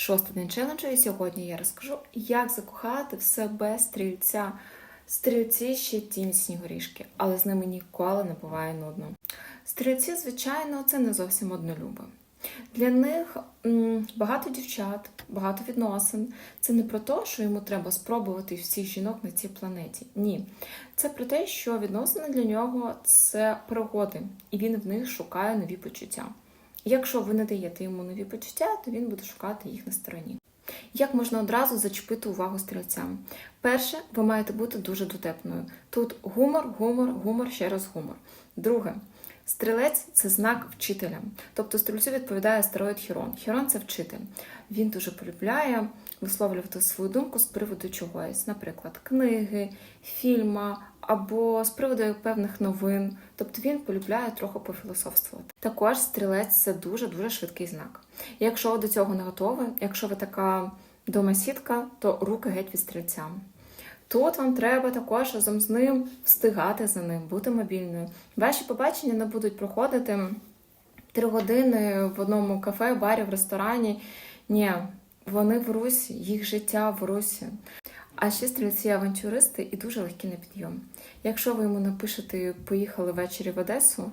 шостий день челенджу, і сьогодні я розкажу, як закохати в себе стрільця. Стрільці ще ті міцні горішки, але з ними ніколи не буває нудно. Стрільці, звичайно, це не зовсім однолюби. Для них багато дівчат, багато відносин. Це не про те, що йому треба спробувати всіх жінок на цій планеті. Ні. Це про те, що відносини для нього це пригоди, і він в них шукає нові почуття. Якщо ви не даєте йому нові почуття, то він буде шукати їх на стороні. Як можна одразу зачепити увагу стрільцям? Перше, ви маєте бути дуже дотепною. Тут гумор, гумор, гумор, ще раз гумор. Друге, стрілець це знак вчителя. Тобто стрільцю відповідає астероїд Хірон. Хірон це вчитель. Він дуже полюбляє висловлювати свою думку з приводу чогось, наприклад, книги, фільма або з приводу певних новин. Тобто він полюбляє трохи пофілософствувати. Також стрілець це дуже дуже швидкий знак. Якщо ви до цього не готові, якщо ви така домосідка, то руки геть від стрільця. Тут вам треба також разом з ним встигати за ним, бути мобільною. Ваші побачення не будуть проходити три години в одному кафе, барі, в ресторані. Ні, вони в русі, їх життя в русі. А ще стрільці авантюристи і дуже легкі на підйом. Якщо ви йому напишете поїхали ввечері в Одесу,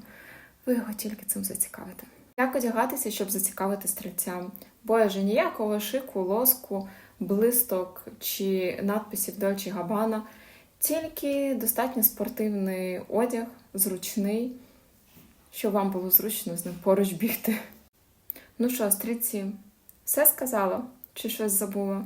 ви його тільки цим зацікавите. Як одягатися, щоб зацікавити стрільця? Боже, ніякого шику, лоску, блисток чи надписів Дольче Габана, тільки достатньо спортивний одяг, зручний, щоб вам було зручно з ним поруч бігти. Ну що, стрільці, все сказала? Чи щось забула?